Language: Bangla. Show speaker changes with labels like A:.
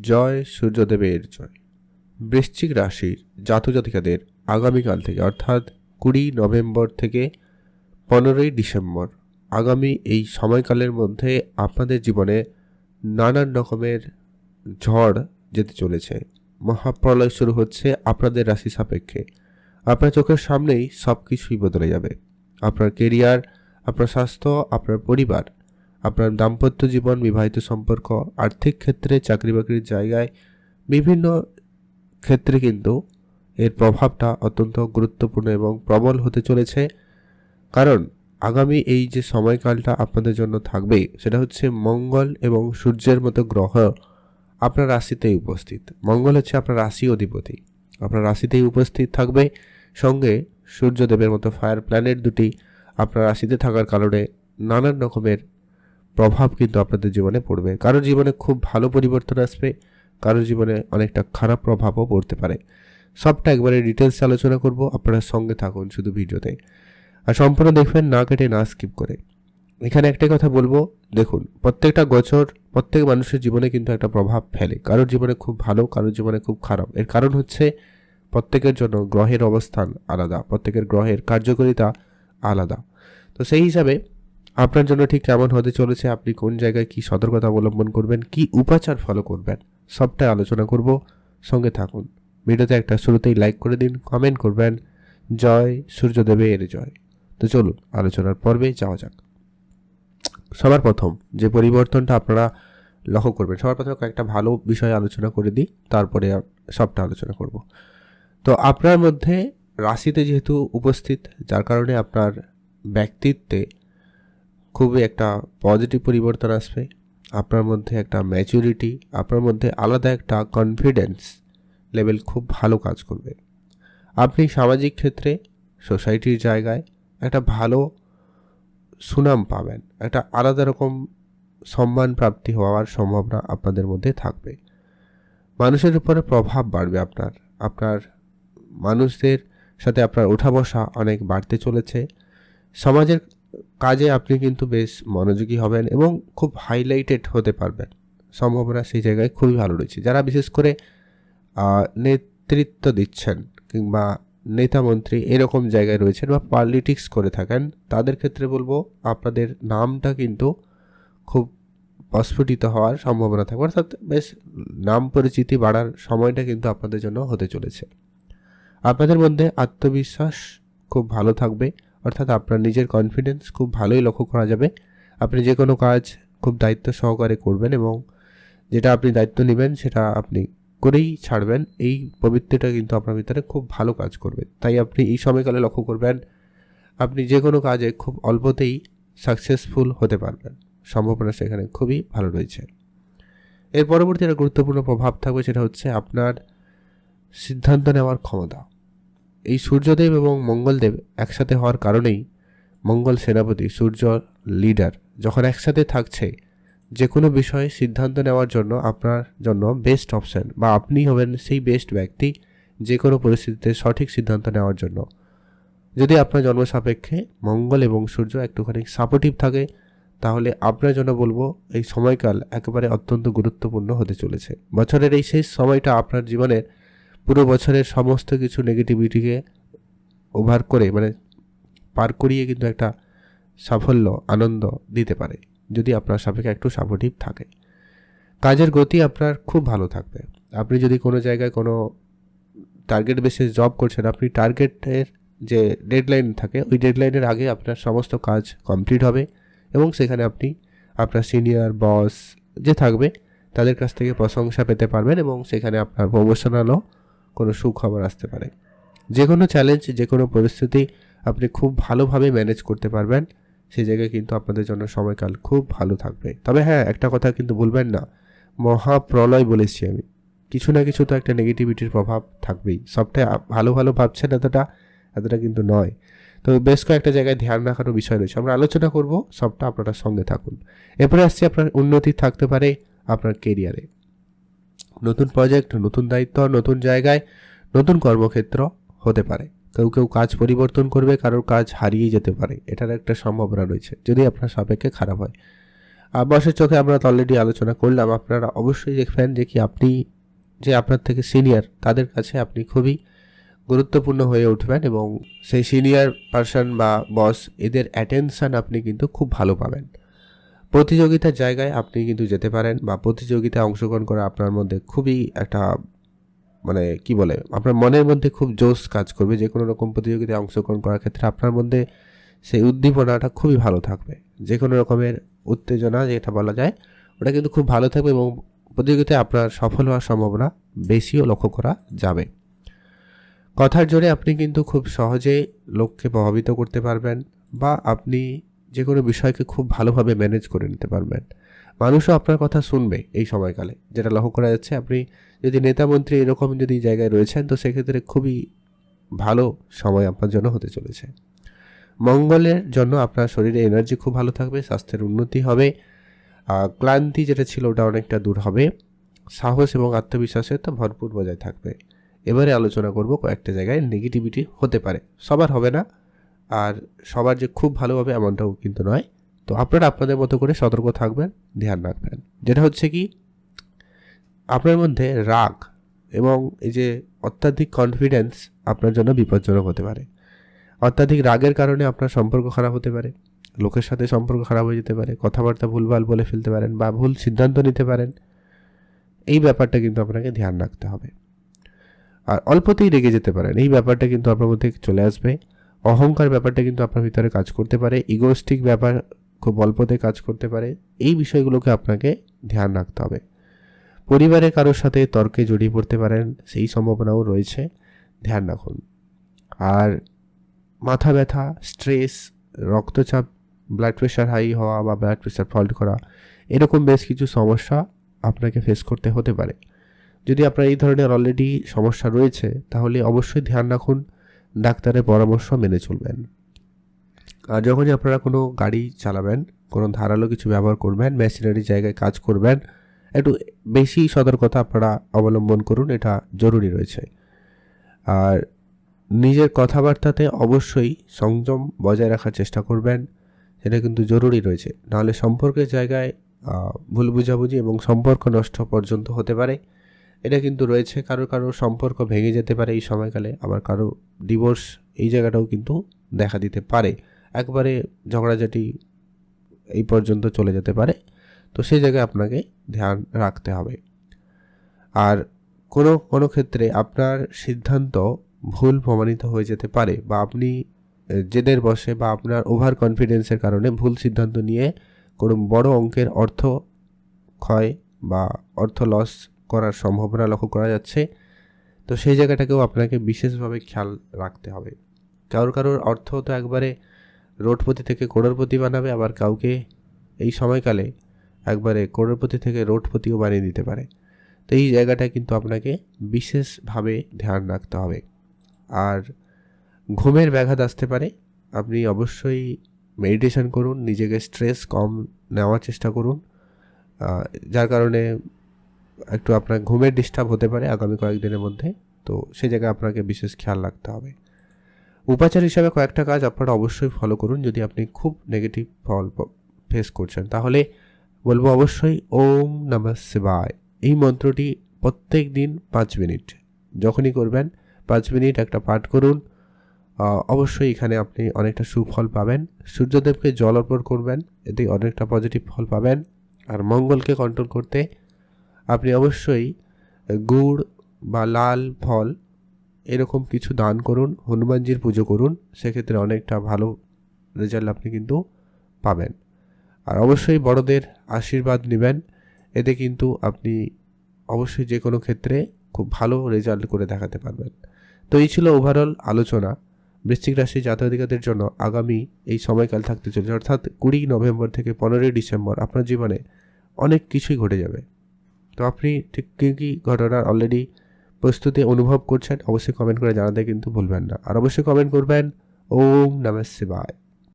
A: জয় সূর্যদেবের জয়। বৃশ্চিক রাশির জাতজাতিকাদের আগামীকাল থেকে, অর্থাৎ কুড়ি নভেম্বর থেকে পনেরোই ডিসেম্বর, আগামী এই সময়কালের মধ্যে আপনাদের জীবনে নানান রকমের ঝড় যেতে চলেছে। মহাপ্রলয় শুরু হচ্ছে আপনাদের রাশি সাপেক্ষে। আপনার চোখের সামনেই সব কিছুই বদলে যাবে। আপনার কেরিয়ার আপনার স্বাস্থ্য, আপনার পরিবার আপনার দাম্পত্য জীবন, বিবাহিত সম্পর্ক, আর্থিক ক্ষেত্রে চাকরি বাকরির জায়গায় বিভিন্ন ক্ষেত্রে কিন্তু এর প্রভাবটা অত্যন্ত গুরুত্বপূর্ণ এবং প্রবল হতে চলেছে। কারণ আগামী এই যে সময়কালটা আপনাদের জন্য থাকবে, সেটা হচ্ছে মঙ্গল এবং সূর্যের মতো গ্রহ আপনার রাশিতেই উপস্থিত। মঙ্গল হচ্ছে আপনার রাশি অধিপতি। আপনার রাশিতেই উপস্থিত থাকবে। সঙ্গে সূর্যদেবের মতো ফায়ার প্ল্যানেট দুটি আপনার রাশিতে থাকার কারণে নানান রকমের প্রভাব কিন্তু আপনাদের জীবনে পড়বে। কারোর জীবনে খুব ভালো পরিবর্তন আসবে কারোর জীবনে অনেকটা খারাপ প্রভাবও পড়তে পারে। সবটা একবারে ডিটেলস আলোচনা করব, আপনারা সঙ্গে থাকুন শুধু ভিডিওতে। আর সম্পূর্ণ দেখবেন, না কেটে না স্কিপ করে। এখানে একটাই কথা বলব, দেখুন, প্রত্যেকটা গোচর প্রত্যেক মানুষের জীবনে কিন্তু একটা প্রভাব ফেলে। কারোর জীবনে খুব ভালো, কারোর জীবনে খুব খারাপ। এর কারণ হচ্ছে, প্রত্যেকের জন্য গ্রহের অবস্থান আলাদা, প্রত্যেকের গ্রহের কার্যকারিতা আলাদা। তো সেই হিসাবে আপনার জন্য ঠিক কেমন হতে চলেছে, আপনি কোন জায়গায় কি সতর্কতা অবলম্বন করবেন, কি উপাচার ফলো করবেন, সবটাই আলোচনা করব। সঙ্গে থাকুন। ভিডিওতে একটা শুরুতেই লাইক করে দিন কমেন্ট করবেন। জয় সূর্যদেবের জয়। তো চলুন, আলোচনার পর্বে যাওয়া যাক। সবার প্রথম যে পরিবর্তনটা আপনারা লক্ষ্য করবেন, সবার প্রথমে কয়েকটা ভালো বিষয় আলোচনা করে দিই, তারপরে সবটা আলোচনা করব। তো আপনার মধ্যে রাশিতে যেহেতু উপস্থিত, যার কারণে আপনার ব্যক্তিত্বে খুবই একটা পজিটিভ পরিবর্তন আসবে। আপনার মধ্যে একটা ম্যাচুরিটি আপনার মধ্যে আলাদা একটা কনফিডেন্স লেভেল খুব ভালো কাজ করবে। আপনি সামাজিক ক্ষেত্রে সোসাইটির জায়গায় একটা ভালো সুনাম পাবেন, একটা আলাদা রকম সম্মান প্রাপ্তি হওয়ার সম্ভাবনা আপনাদের মধ্যে থাকবে। মানুষের উপরে প্রভাব বাড়বে আপনার আপনার মানুষদের সাথে আপনার ওঠা বসা অনেক বাড়তে চলেছে। সমাজের কাজে আপনি কিন্তু বেশ মনোযোগী হবেন এবং খুব হাইলাইটেড হতে পারবেন। সম্ভাবনা সেই জায়গায় খুবই ভালো রয়েছে। যারা বিশেষ করে নেতৃত্ব দিচ্ছেন কিংবা নেতা মন্ত্রী এরকম জায়গায় রয়েছেন বা পলিটিক্স করে থাকেন, তাদের ক্ষেত্রে বলব আপনাদের নামটা কিন্তু খুব প্রস্ফুটিত হওয়ার সম্ভাবনা থাকবে। অর্থাৎ বেশ নাম পরিচিতি বাড়ার সময়টা কিন্তু আপনাদের জন্য হতে চলেছে। আপনাদের মধ্যে আত্মবিশ্বাস খুব ভালো থাকবে। অর্থাৎ আপনার নিজের কনফিডেন্স খুব ভালোই লক্ষ্য করা যাবে। আপনি যে কোনো কাজ খুব দায়িত্ব সহকারে করবেন এবং যেটা আপনি দায়িত্ব নেবেন সেটা আপনি করেই ছাড়বেন। এই পবিত্রটা কিন্তু আপনার ভিতরে খুব ভালো কাজ করবে। তাই আপনি এই সময়কালে লক্ষ্য করবেন, আপনি যে কোনো কাজে খুব অল্পতেই সাকসেসফুল হতে পারবেন। সম্ভাবনা সেখানে খুবই ভালো রয়েছে। এর পরবর্তী একটা গুরুত্বপূর্ণ প্রভাব থাকবে সেটা হচ্ছে আপনার সিদ্ধান্ত নেওয়ার ক্ষমতা। এই সূর্যদেব এবং মঙ্গলদেব একসাথে হওয়ার কারণেই মঙ্গল সেনাপতি, সূর্য লিডার, যখন একসাথে থাকছে যে কোনো বিষয়ে সিদ্ধান্ত নেওয়ার জন্য আপনার জন্য বেস্ট অপশন বা আপনি হবেন সেই বেস্ট ব্যক্তি যে কোনো পরিস্থিতিতে সঠিক সিদ্ধান্ত নেওয়ার জন্য। যদি আপনার জন্ম সাপেক্ষে মঙ্গল এবং সূর্য একটুখানি সাপোর্টিভ থাকে, তাহলে আপনার জন্য বলব এই সময়কাল একেবারে অত্যন্ত গুরুত্বপূর্ণ হতে চলেছে। বছরের এই শেষ সময়টা আপনার জীবনের পুরো বছরের সমস্ত কিছু নেগেটিভিটিকে ওভার করে মানে পার করিয়ে কিন্তু একটা সাফল্য, আনন্দ দিতে পারে, যদি আপনার সাপেক্ষে একটু সাপোর্টিভ থাকে। কাজের গতি আপনার খুব ভালো থাকবে। আপনি যদি কোনো জায়গায় কোনো টার্গেট বেসে জব করছেন, আপনি টার্গেটের যে ডেডলাইন থাকে, ওই ডেডলাইনের আগে আপনার সমস্ত কাজ কমপ্লিট হবে এবং সেখানে আপনি আপনার সিনিয়র বস যে থাকবে, তাদের কাছ থেকে প্রশংসা পেতে পারবেন এবং সেখানে আপনার প্রমোশনালও কোনো সুখবর আসতে পারে। যে কোনো চ্যালেঞ্জ যে কোনো পরিস্থিতি আপনি খুব ভালোভাবে ম্যানেজ করতে পারবেন। সেই জায়গায় কিন্তু আপনাদের জন্য সময়কাল খুব ভালো থাকবে। তবে হ্যাঁ একটা কথা কিন্তু বলবেন না। মহাপ্রলয় বলেছি আমি। কিছু না কিছু তো একটা নেগেটিভিটির প্রভাব থাকবেই। সবটাই ভালো ভালো ভাবছেন এতটা এতটা কিন্তু নয়। তো বেশ কয়েকটা জায়গায় ধ্যান রাখারও বিষয় রয়েছে। আমরা আলোচনা করব, সবটা আপনারা সঙ্গে থাকুন। এরপরে আসছি আপনার উন্নতি থাকতে পারে আপনার কেরিয়ারে নতুন প্রজেক্ট নতুন দায়িত্ব, নতুন জায়গায়, নতুন কর্মক্ষেত্র হতে পারে। কেউ কেউ কাজ পরিবর্তন করবে, কারোর কাজ হারিয়ে যেতে পারে। এটার একটা সম্ভাবনা রয়েছে, যদি আপনার সাপেক্ষে খারাপ হয়। আর বসের চোখে আমরা তো অলরেডি আলোচনা করলাম। আপনারা অবশ্যই দেখবেন যে কি আপনি যে আপনার থেকে সিনিয়র তাদের কাছে আপনি খুবই গুরুত্বপূর্ণ হয়ে উঠবেন এবং সেই সিনিয়র পার্সন বা বস এদের অ্যাটেনশান আপনি কিন্তু খুব ভালো পাবেন। প্রতিযোগিতার জায়গায় আপনি কিন্তু যেতে পারেন বা প্রতিযোগিতায় অংশগ্রহণ করা আপনার মধ্যে খুবই একটা মানে কি বলে, আপনার মনের মধ্যে খুব জোশ কাজ করবে যে কোনো রকম প্রতিযোগিতায় অংশগ্রহণ করার ক্ষেত্রে আপনার মধ্যে সেই উদ্দীপনাটা খুবই ভালো থাকবে। যে কোনো রকমের উত্তেজনা যেটা বলা যায়, ওটা কিন্তু খুব ভালো থাকবে এবং প্রতিযোগিতায় আপনার সফল হওয়ার সম্ভাবনা বেশিও লক্ষ্য করা যাবে। কথার জোরে আপনি কিন্তু খুব সহজে লোককে প্রভাবিত করতে পারবেন বা আপনি যে কোনো বিষয়কে খুব ভালোভাবে ম্যানেজ করে নিতে পারবেন। মানুষও আপনার কথা শুনবে এই সময়কালে। যেটা লক্ষ্য করা যাচ্ছে, আপনি যদি নেতা মন্ত্রী এরকম যদি জায়গায় রয়েছেন, তো সেক্ষেত্রে খুবই ভালো সময় আপনার জন্য হতে চলেছে। মঙ্গলের জন্য আপনার শরীরে এনার্জি খুব ভালো থাকবে, স্বাস্থ্যের উন্নতি হবে ক্লান্তি যেটা ছিল ওটা অনেকটা দূর হবে, সাহস এবং আত্মবিশ্বাসের তো ভরপুর বজায় থাকবে। এবারে আলোচনা করব কয়েকটা জায়গায় নেগেটিভিটি হতে পারে। সবার হবে না আর সবার যে খুব ভালোভাবে এমনটাও কিন্তু নয়। তো আপনারা আপনাদের মতো করে সতর্ক থাকবেন, ধ্যান রাখবেন। যেটা হচ্ছে কি, আপনার মধ্যে রাগ এবং এই যে অত্যাধিক কনফিডেন্স আপনার জন্য বিপজ্জনক হতে পারে। অত্যাধিক রাগের কারণে আপনার সম্পর্ক খারাপ হতে পারে, লোকের সাথে সম্পর্ক খারাপ হয়ে যেতে পারে, কথাবার্তা ভুলভাল বলে ফেলতে পারেন বা ভুল সিদ্ধান্ত নিতে পারেন, এই ব্যাপারটা কিন্তু আপনাকে ধ্যান রাখতে হবে। আর অল্পতেই রেগে যেতে পারেন, এই ব্যাপারটা কিন্তু আপনার মধ্যে চলে আসবে। অহংকার ব্যাপারটা কিন্তু আপনার ভিতরে কাজ করতে পারে ইগোস্টিক ব্যাপার, খুব অল্পতে কাজ করতে পারে, এই বিষয়গুলোকে আপনাকে ধ্যান রাখতে হবে। পরিবারের কারোর সাথে তর্কে জড়িয়ে পড়তে পারেন, সেই সম্ভাবনাও রয়েছে, ধ্যান রাখুন। আর মাথা ব্যথা স্ট্রেস রক্তচাপ ব্লাড প্রেশার হাই হওয়া বা ব্লাড প্রেশার ফল্ট করা, এরকম বেশ কিছু সমস্যা আপনাকে ফেস করতে হতে পারে। যদি আপনার এই ধরনের অলরেডি সমস্যা রয়েছে, তাহলে অবশ্যই ধ্যান রাখুন ডাক্তারের পরামর্শ মেনে চলবেন। আর যখনই আপনারা কোনো গাড়ি চালাবেন, কোনো ধারালো কিছু ব্যবহার করবেন মেশিনারি জায়গায় কাজ করবেন, একটু বেশি সতর্কতা আপনারা অবলম্বন করুন, এটা জরুরি রয়েছে। আর নিজের কথাবার্তাতে অবশ্যই সংযম বজায় রাখার চেষ্টা করবেন, সেটা কিন্তু জরুরি রয়েছে। নাহলে সম্পর্কের জায়গায় ভুল বুঝাবুঝি এবং সম্পর্ক নষ্ট পর্যন্ত হতে পারে। এটা কিন্তু রয়েছে কারও কারও সম্পর্ক ভেঙে যেতে পারে এই সময়কালে, আবার কারও ডিভোর্স এই জায়গাটাও কিন্তু দেখা দিতে পারে। একবারে ঝগড়াঝাটি এই পর্যন্ত চলে যেতে পারে। তো সেই জায়গায় আপনাকে ধ্যান রাখতে হবে। আর কোনো কোনো ক্ষেত্রে আপনার সিদ্ধান্ত ভুল প্রমাণিত হয়ে যেতে পারে বা আপনি জেদের বসে বা আপনার ওভার কনফিডেন্সের কারণে ভুল সিদ্ধান্ত নিয়ে কোনো বড় অঙ্কের অর্থ ক্ষয় বা অর্থ লস করার সম্ভাবনা লক্ষ্য করা যাচ্ছে। তো সেই জায়গাটাকেও আপনাকে বিশেষভাবে খেয়াল রাখতে হবে। কারোর কারোর অর্থ তো একবারে রোডপতি থেকে করোড়পতি বানাবে, আবার কাউকে এই সময়কালে একবারে করোড়পতি থেকে রোডপতিও বানিয়ে দিতে পারে। তো এই জায়গাটা কিন্তু আপনাকে বিশেষভাবে ধ্যান রাখতে হবে। আর ঘুমের ব্যাঘাত আসতে পারে। আপনি অবশ্যই মেডিটেশন করুন, নিজেকে স্ট্রেস কম নেওয়ার চেষ্টা করুন। যার কারণে একটু আপনার ঘুমের ডিস্টার্ব হতে পারে আগামী কয়েকদিনের মধ্যে। তো সেই জায়গায় আপনাকে বিশেষ খেয়াল রাখতে হবে। উপাচার হিসাবে কয়েকটা কাজ আপনারা অবশ্যই ফলো করুন যদি আপনি খুব নেগেটিভ ফল ফেস করছেন। তাহলে বলব অবশ্যই ওম নমঃ শিবায়। এই মন্ত্রটি প্রত্যেক দিন পাঁচ মিনিট। যখনই করবেন পাঁচ মিনিট একটা পাঠ করুন। অবশ্যই এখানে আপনি অনেকটা সুফল পাবেন। সূর্যদেবকে জল অর্পণ করবেন এতে অনেকটা পজিটিভ ফল পাবেন। আর মঙ্গলকে কন্ট্রোল করতে আপনি অবশ্যই গুড় বা লাল ফল এরকম কিছু দান করুন, হনুমানজির পুজো করুন, সেক্ষেত্রে অনেকটা ভালো রেজাল্ট আপনি কিন্তু পাবেন। আর অবশ্যই বড়দের আশীর্বাদ নেবেন, এতে কিন্তু আপনি অবশ্যই যে কোনো ক্ষেত্রে খুব ভালো রেজাল্ট করে দেখাতে পারবেন। তো এই ছিল ওভারঅল আলোচনা। বৃশ্চিক রাশি জাতকাধিকাদের জন্য আগামী এই সময়কাল থাকতে চলেছে। অর্থাৎ কুড়ি নভেম্বর থেকে পনেরোই ডিসেম্বর আপনার জীবনে অনেক কিছুই ঘটে যাবে। তো আপনি ঠিক কী কী ঘটনার অলরেডি প্রস্তুতি অনুভব করছেন, অবশ্যই কমেন্ট করে জানাতে কিন্তু ভুলবেন না। আর অবশ্যই কমেন্ট করবেন, ওম নমঃ শিবায়।